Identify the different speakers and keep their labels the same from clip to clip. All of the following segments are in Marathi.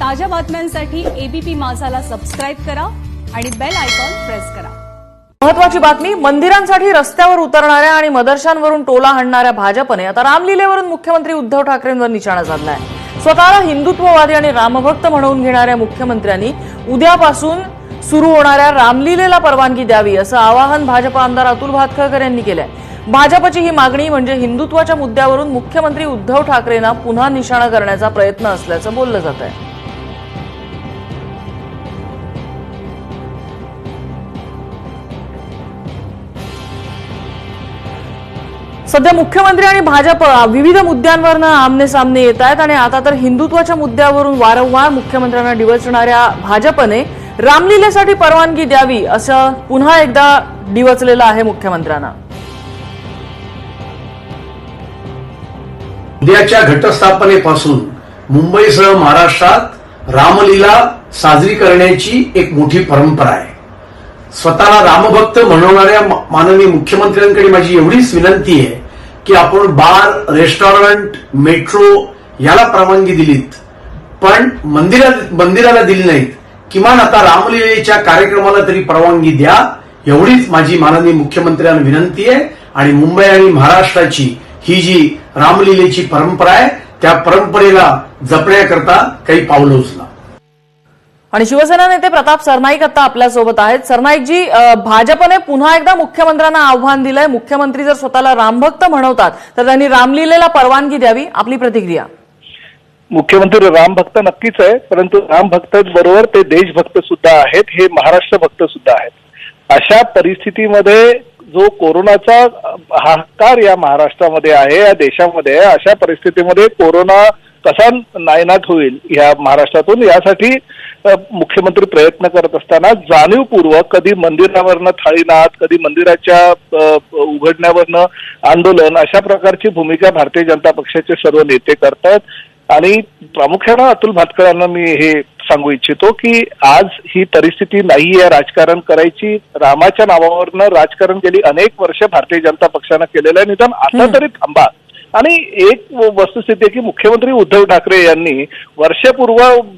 Speaker 1: ताज्या बातम्यांसाठी एबीपी माझाला सबस्क्राईब करा आणि बेल आयकॉन प्रेस करा.
Speaker 2: महत्वाची बातमी मंदिरांसाठी रस्त्यावर उतरणाऱ्या आणि मदरशांवरून टोला हाणणाऱ्या भाजपने आता रामलीलेवरून मुख्यमंत्री उद्धव ठाकरेंवर निशाणा साधलाय. स्वतःला हिंदुत्ववादी आणि रामभक्त म्हणवून घेणाऱ्या मुख्यमंत्र्यांनी उद्यापासून सुरू होणाऱ्या रामलीलेला परवानगी द्यावी असं आवाहन भाजप आमदार अतुल भातखळकर यांनी केलंय. भाजपची ही मागणी म्हणजे हिंदुत्वाच्या मुद्द्यावरून मुख्यमंत्री उद्धव ठाकरेंना पुन्हा निशाणा करण्याचा प्रयत्न असल्याचं बोललं जात आहे सध्या मुख्यमंत्री आणि भाजप विविध मुद्द्यांवरनं आमने सामने येत आहेत आणि आता तर हिंदुत्वाच्या मुद्द्यावरून वारंवार मुख्यमंत्र्यांना डिवचणाऱ्या भाजपने रामलीलेसाठी परवानगी द्यावी असं पुन्हा एकदा डिवचलेलं आहे मुख्यमंत्र्यांना.
Speaker 3: उद्याच्या घटस्थापनेपासून मुंबईसह महाराष्ट्रात रामलीला साजरी करण्याची एक मोठी परंपरा आहे. स्वतःला रामभक्त म्हणवणाऱ्या माननीय मुख्यमंत्र्यांकडे माझी एवढीच विनंती आहे की आपण बार रेस्टॉरंट मेट्रो याला परवानगी दिलीत पण मंदिरा मंदिराला दिली नाहीत. किमान आता रामलीलेच्या कार्यक्रमाला तरी परवानगी द्या एवढीच माझी माननीय मुख्यमंत्र्यांना विनंती आहे. आणि मुंबई आणि महाराष्ट्राची ही जी रामलीलेची परंपरा आहे त्या परंपरेला जपण्याकरता काही पावलं उचला.
Speaker 2: आणि शिवसेना नेते प्रताप सरनाईक आता आपल्यासोबत आहेत. सरनाईकजी भाजपने पुन्हा एकदा मुख्यमंत्र्यांना आव्हान दिलंय. मुख्यमंत्री जर स्वतःला रामभक्त म्हणवतात तर त्यांनी रामलीलेला परवानगी द्यावी. आपली प्रतिक्रिया.
Speaker 4: मुख्यमंत्री रामभक्त नक्कीच आहे परंतु रामभक्त बरोबर ते देशभक्त सुद्धा आहेत हे महाराष्ट्र भक्त सुद्धा आहेत. अशा परिस्थितीमध्ये जो कोरोनाचा हाहाकार या महाराष्ट्रामध्ये आहे या देशामध्ये अशा परिस्थितीमध्ये कोरोना कसा नायनाट होईल या महाराष्ट्रातून. यासाठी मुख्यमंत्री प्रयत्न करत असताना जाणीवपूर्वक कधी मंदिरावरनं थाळीनाथ कधी मंदिराच्या उघडण्यावरनं आंदोलन अशा प्रकारची भूमिका भारतीय जनता पक्षाचे सर्व नेते करतायत. आणि प्रामुख्यानं अतुल भातकरांना मी हे सांगू इच्छितो की आज ही परिस्थिती नाहीये राजकारण करायची. रामाच्या नावावरनं राजकारण गेली अनेक वर्ष भारतीय जनता पक्षानं केलेलं आहे. निदान आता तरी थांबा. आणि एक वस्तुस्थिती आहे की मुख्यमंत्री उद्धव ठाकरे यांनी वर्षपूर्व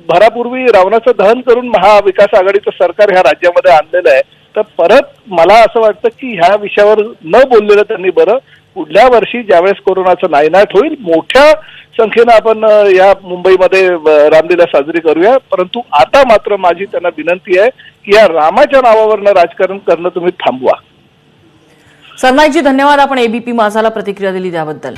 Speaker 4: भरापूर्वी रावणाचं दहन करून महाविकास आघाडीचं सरकार ह्या राज्यामध्ये आणलेलं आहे. तर परत मला असं वाटतं की ह्या विषयावर न बोललेलं त्यांनी बरं. पुढल्या वर्षी ज्यावेळेस कोरोनाचं नायनाट होईल मोठ्या संख्येनं आपण या मुंबईमध्ये रामलीला साजरी करूया. परंतु आता मात्र माझी त्यांना विनंती आहे की या रामाच्या नावावरनं राजकारण करणं तुम्ही थांबवा.
Speaker 2: सरनाईकजी धन्यवाद. आपण एबीपी माझाला प्रतिक्रिया दिली त्याबद्दल.